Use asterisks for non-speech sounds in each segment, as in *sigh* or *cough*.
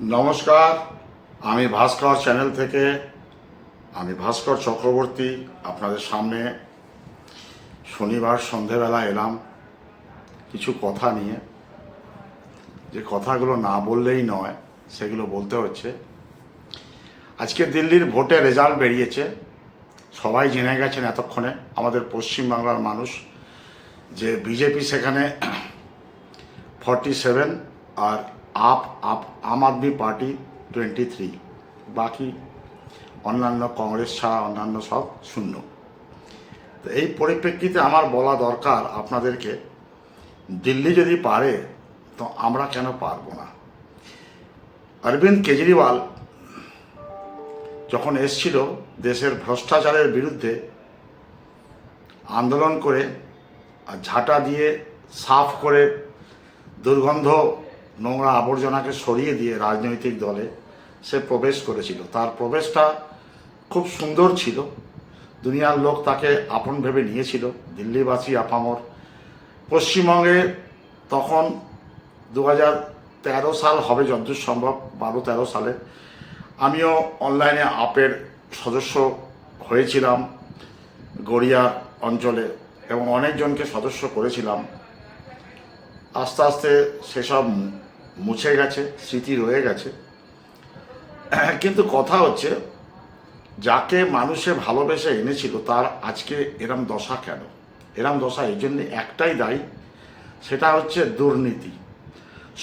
নমস্কার, আমি ভাস্কর চ্যানেল থেকে, আমি ভাস্কর চক্রবর্তী আপনাদের সামনে শনিবার সন্ধেবেলা এলাম কিছু কথা নিয়ে। যে কথাগুলো না বললেই নয়, সেগুলো বলতে হচ্ছে। আজকে দিল্লির ভোটে রেজাল্ট বেরিয়েছে। সবাই জেনে গেছেন এতক্ষণে, আমাদের পশ্চিমবাংলার মানুষ, যে বিজেপি সেখানে *clears throat* ফর্টি সেভেন আর AAP AAP, Aam Aadmi party twenty three বাকি অন্যান্য কংগ্রেস ছাড়া অন্যান্য সব শূন্য। তো এই পরিপ্রেক্ষিতে আমার বলা দরকার আপনাদেরকে, দিল্লি যদি পারে, তো আমরা কেন পারব না? অরবিন্দ কেজরিওয়াল যখন এসছিল দেশের ভ্রষ্টাচারের বিরুদ্ধে আন্দোলন করে ঝাঁটা দিয়ে সাফ করে দুর্গন্ধ নোংরা আবর্জনাকে সরিয়ে দিয়ে রাজনৈতিক দলে সে প্রবেশ করেছিল। তার প্রবেশটা খুব সুন্দর ছিল। দুনিয়ার লোক তাকে আপন ভেবে নিয়েছিল। দিল্লিবাসী আপামর। পশ্চিমবঙ্গে তখন দু তেরো সাল হবে যতদূর সম্ভব, বারো তেরো সালে। আমিও অনলাইনে আপের সদস্য হয়েছিলাম গড়িয়া অঞ্চলে এবং অনেকজনকে সদস্য করেছিলাম। আস্তে আস্তে সেসব মুছে গেছে, স্মৃতি রয়ে গেছে। কিন্তু কথা হচ্ছে, যাকে মানুষে ভালোবেসে এনেছিল, তার আজকে এরম দশা কেন? এরম দশা এই জন্য একটাই দায়ী, সেটা হচ্ছে দুর্নীতি।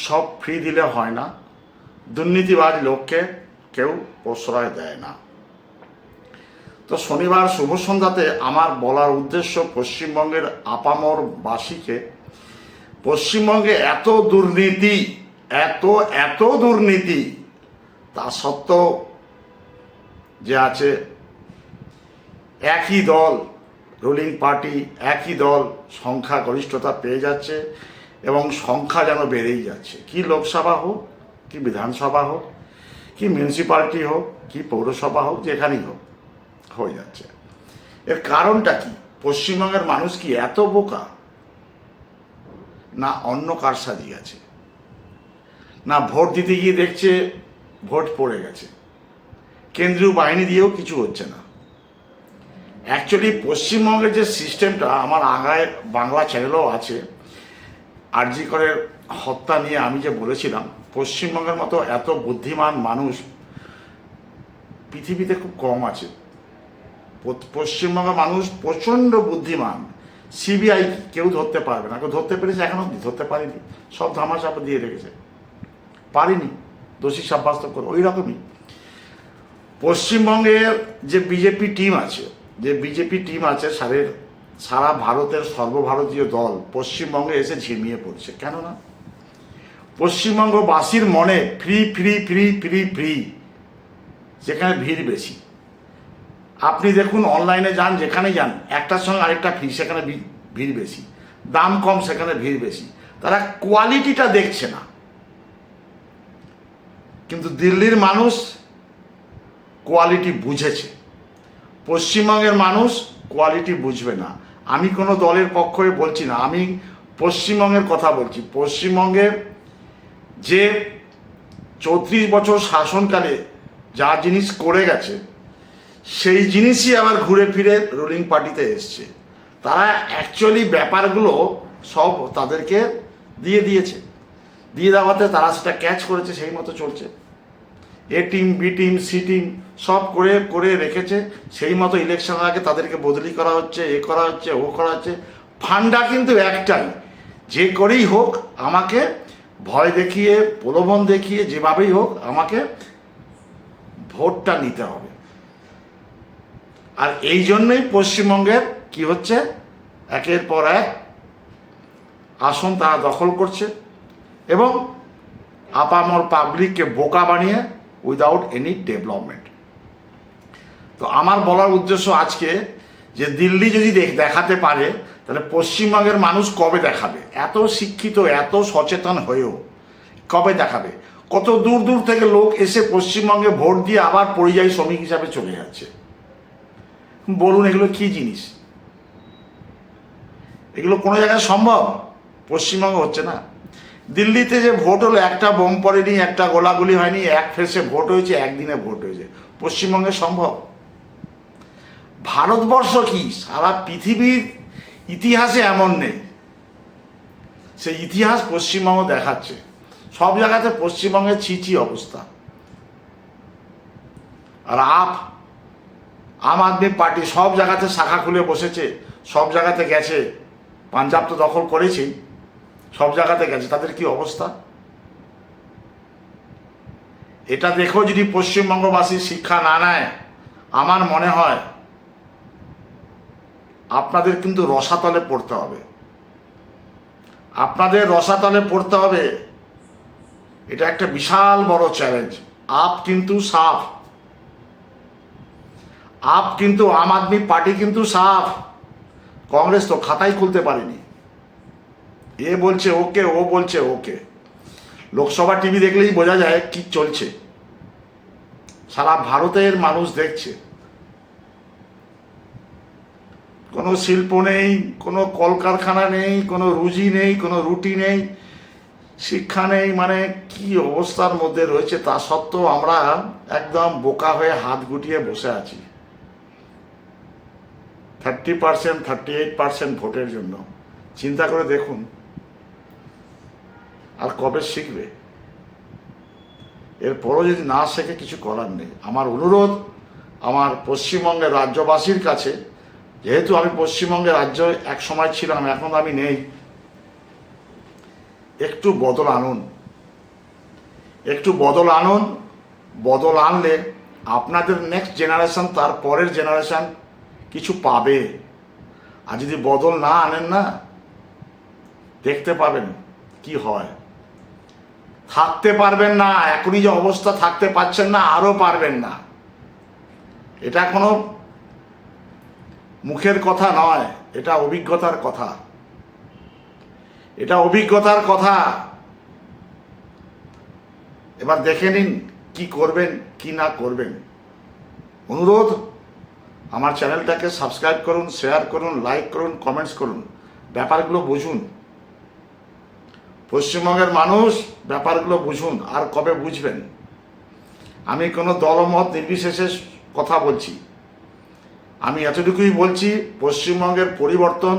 সব ফ্রি দিলে হয় না, দুর্নীতিবাজ লোককে কেউ প্রশ্রয় দেয় না। তো শনিবার শুভ সন্ধ্যাতে আমার বলার উদ্দেশ্য পশ্চিমবঙ্গের আপামর বাসীকে, পশ্চিমবঙ্গে এত দুর্নীতি এত এত দুর্নীতি, তা সত্ত্বেও যে আছে, একই দল রুলিং পার্টি একই দল সংখ্যা গরিষ্ঠতা পেয়ে যাচ্ছে এবং সংখ্যা যেন বেড়েই যাচ্ছে। কি লোকসভা হোক, কি বিধানসভা হোক, কি মিউনিসিপ্যালিটি হোক, কি পৌরসভা হোক, যেখানেই হোক, হয়ে যাচ্ছে। এর কারণটা কি? পশ্চিমবঙ্গের মানুষ কি এত বোকা? না অন্য কারসাজি আছে? না, ভোট দিতে গিয়ে দেখছে ভোট পড়ে গেছে। কেন্দ্রীয় বাহিনী দিয়েও কিছু হচ্ছে না। অ্যাকচুয়ালি পশ্চিমবঙ্গের যে সিস্টেমটা আমার আগায় বাংলা চ্যানেলও আছে। আরজি করে হত্যা নিয়ে আমি যে বলেছিলাম, পশ্চিমবঙ্গের মতো এত বুদ্ধিমান মানুষ পৃথিবীতে খুব কম আছে। পশ্চিমবঙ্গের মানুষ প্রচণ্ড বুদ্ধিমান। সিবিআই কেউ ধরতে পারবে না। কেউ ধরতে পেরেছে এখনও অব্দি ধরতে পারেনি। সব ধামাচাপা দিয়ে রেখেছে। পারিনি, দোষী সাব্যস্ত করে, ওই রকমই। পশ্চিমবঙ্গের যে বিজেপি টিম আছে, যে বিজেপি টিম আছে সারের সারা ভারতের সর্বভারতীয় দল পশ্চিমবঙ্গে এসে ঝিমিয়ে পড়ছে, কেননা? পশ্চিমবঙ্গবাসীর মনে free free free free free, যেখানে ভিড় বেশি। আপনি দেখুন, অনলাইনে যান, যেখানে যান, একটার সঙ্গে আরেকটা ফ্রি, সেখানে ভিড় বেশি। দাম কম, সেখানে ভিড় বেশি। তারা কোয়ালিটিটা দেখছে না। কিন্তু দিল্লির মানুষ কোয়ালিটি বুঝেছে। পশ্চিমবঙ্গের মানুষ কোয়ালিটি বুঝবে না। আমি কোনো দলের পক্ষ বলছি না, আমি পশ্চিমবঙ্গের কথা বলছি। পশ্চিমবঙ্গে যে চৌত্রিশ বছর শাসনকালে যা জিনিস করে গেছে, সেই জিনিসই আবার ঘুরে ফিরে রুলিং পার্টিতে এসছে। তারা অ্যাকচুয়ালি ব্যাপারগুলো সব তাদেরকে দিয়ে দিয়েছে। দিয়ে দেওয়াতে তারা সেটা ক্যাচ করেছে, সেই মতো চলছে। A team B team C team সব করে করে রেখেছে, সেই মতো ইলেকশন আগে তাদেরকে বদলি করা হচ্ছে, এ করা হচ্ছে, ও করা হচ্ছে। ফান্ডা কিন্তু একটাই, যে করেই হোক আমাকে ভয় দেখিয়ে, প্রলোভন দেখিয়ে যেভাবেই হোক আমাকে ভোটটা নিতে হবে। আর এই জন্যই পশ্চিমবঙ্গের কি হচ্ছে? একের পর এক আসন তারা দখল করছে। এবং আপামর পাবলিককে বোকা বানিয়ে উইদাউট এনি ডেভেলপমেন্ট তো আমার বলার উদ্দেশ্য আজকে যে দিল্লি যদি দেখাতে পারে, তাহলে পশ্চিমবঙ্গের মানুষ কবে দেখাবে? এত শিক্ষিত, এত সচেতন হয়েও কবে দেখাবে? কত দূর দূর থেকে লোক এসে পশ্চিমবঙ্গে ভোট দিয়ে আবার পরিযায়ী শ্রমিক হিসাবে চলে যাচ্ছে। বলুন, এগুলো কি জিনিস? এগুলো কোনো জায়গায় সম্ভব? পশ্চিমবঙ্গে হচ্ছে না। দিল্লিতে যে ভোট হলো, একটা বোম পড়েনি, একটা গোলাগুলি হয়নি, এক ফেসে ভোট হয়েছে, একদিনে ভোট হয়েছে। পশ্চিমবঙ্গে সম্ভব? ভারতবর্ষ কি? সারা পৃথিবীর ইতিহাসে এমন নেই। সেই ইতিহাস পশ্চিমবঙ্গ দেখাচ্ছে। সব জায়গাতে পশ্চিমবঙ্গের ছিচি অবস্থা। আর আপ, আম আদমি পার্টি সব জায়গাতে শাখা খুলে বসেছে, সব জায়গাতে গেছে। পাঞ্জাব তো দখল করেছেই। সব জায়গাতে গেছে, তাদের কি অবস্থা? এটা দেখেও যদি পশ্চিমবঙ্গবাসী শিক্ষা না নেয়, আমার মনে হয় আপনাদের কিন্তু রসাতলে পড়তে হবে। আপনাদের রসাতলে পড়তে হবে, এটা একটা বিশাল বড় চ্যালেঞ্জ আপ কিন্তু সাফ। আপ কিন্তু আম আদমি পার্টি কিন্তু সাফ। কংগ্রেস তো খাতাই খুলতে পারেনি। এ বলছে, ওকে, ও বলছে, ওকে। লোকসভা টিভি দেখলেই বোঝা যায় কি চলছে। সারা ভারতের মানুষ দেখছে। কোনো শিল্প নেই, কোনো কলকারখানা নেই, কোনো রুজি নেই, কোনো রুটি নেই, শিক্ষা নেই মানে কি অবস্থার মধ্যে রয়েছে তা সত্ত্বেও আমরা একদম বোকা হয়ে হাত গুটিয়ে বসে আছি। Thirty percent, thirty eight percent ভোটের জন্য। চিন্তা করে দেখুন আর কবে শিখবে? এরপরও যদি না শেখে, কিছু করার নেই। আমার অনুরোধ, আমার পশ্চিমবঙ্গের রাজ্যবাসীর কাছে, যেহেতু আমি পশ্চিমবঙ্গের রাজ্য এক সময় ছিলাম, এখন আমি নেই, একটু বদল আনুন। একটু বদল আনুন, বদল আনলে আপনাদের নেক্সট জেনারেশন তার পরের জেনারেশন কিছু পাবে। আর যদি বদল না আনেন না, দেখতে পাবেন কি হয়। থাকতে পারবেন না, এখনই যে অবস্থা থাকতে পারছেন না, আরও পারবেন না। এটা কোনো মুখের কথা নয়, এটা অভিজ্ঞতার কথা। এটা অভিজ্ঞতার কথা। এবার দেখে নিন কি করবেন, কি না করবেন। অনুরোধ, আমার চ্যানেলটাকে সাবস্ক্রাইব করুন, শেয়ার করুন, লাইক করুন, কমেন্টস করুন। ব্যাপারগুলো বুঝুন। পশ্চিমবঙ্গের মানুষ ব্যাপারগুলো বুঝুন আর কবে বুঝবেন। আমি কোনো দলমত নির্বিশেষে কথা বলছি। আমি এতটুকুই বলছি, পশ্চিমবঙ্গের পরিবর্তন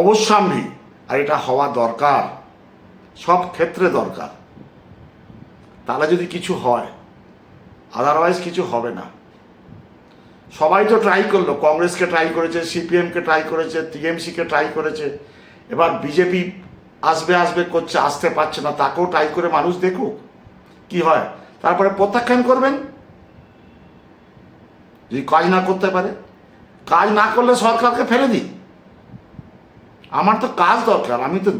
অবশ্যম্ভাবী, আর এটা হওয়া দরকার, সব ক্ষেত্রে দরকার। তাহলে যদি কিছু হয় আদারওয়াইজ কিছু হবে না। সবাই তো ট্রাই করল, কংগ্রেসকে ট্রাই করেছে সিপিএমকে ট্রাই করেছে টিএমসিকে ট্রাই করেছে, এবার বিজেপি আসবে আসবে, করছে, আসতে পারছে না, তাকেও ট্রাই করে মানুষ দেখুক, কি হয়। তারপরে প্রত্যাখ্যান করবেন। যদি কাজ না করতে পারে, কাজ না করলে সরকারকে ফেলে দিই। আমার তো কাজ দরকার, আমি তো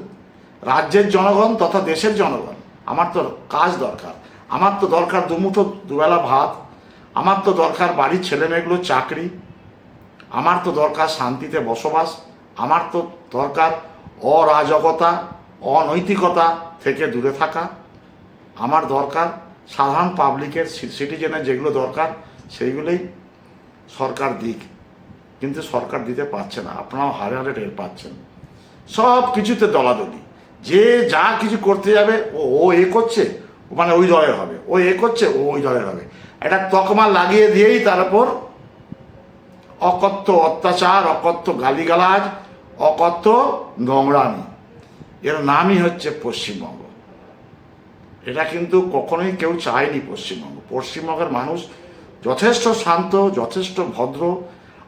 রাজ্যের জনগণ তথা দেশের জনগণ, আমার তো কাজ দরকার। আমার তো দরকার দুমুঠো, দুবেলা ভাত, আমার তো দরকার বাড়ির ছেলে মেয়েগুলো চাকরি, আমার তো দরকার শান্তিতে বসবাস, আমার তো দরকার অরাজকতা, অনৈতিকতা থেকে দূরে থাকা। আমার দরকার সাধারণ পাবলিকের সিটিজেনের যেগুলো দরকার, সেইগুলোই সরকার দিক। কিন্তু সরকার দিতে পারছে না, আপনারাও হারে হারে টের পাচ্ছেন। সব কিছুতে দলাদলি। যে যা কিছু করতে যাবে, ও ও এ করছে মানে ওই দলের হবে। ও এ করছে, ও ওই দলের হবে। একটা তকমা লাগিয়ে দিয়েই তার উপর অকথ্য অত্যাচার, অকথ্য গালিগালাজ অকথ্য নোংরামি। এর নামই হচ্ছে পশ্চিমবঙ্গ। এটা কিন্তু কখনোই কেউ চায়নি পশ্চিমবঙ্গ। পশ্চিমবঙ্গের মানুষ যথেষ্ট শান্ত, যথেষ্ট ভদ্র,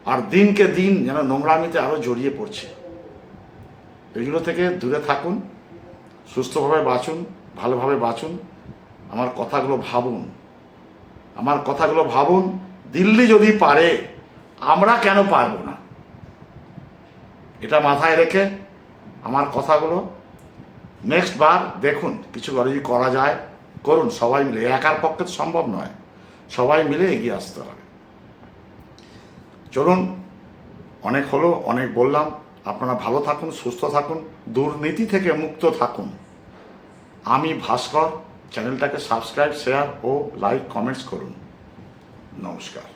আর দিনকে দিন যেন নোংরামিতে আরও জড়িয়ে পড়ছে। এগুলো থেকে দূরে থাকুন, সুস্থভাবে বাঁচুন, ভালোভাবে বাঁচুন, আমার কথাগুলো ভাবুন। আমার কথাগুলো ভাবুন, দিল্লি যদি পারে, আমরা কেন পারব না? এটা মাথায় রেখে আমার কথাগুলো নেক্সট বার দেখুন, কিছু যদি করা যায়, করুন, সবাই মিলে। একার পক্ষে তো সম্ভব নয়। সবাই মিলে এগিয়ে আসতে হবে। চলুন, অনেক হলো, অনেক বললাম। আপনারা ভালো থাকুন, সুস্থ থাকুন, দুর্নীতি থেকে মুক্ত থাকুন। আমি ভাস্কর, চ্যানেলটাকে সাবস্ক্রাইব, শেয়ার ও লাইক, কমেন্টস করুন। নমস্কার।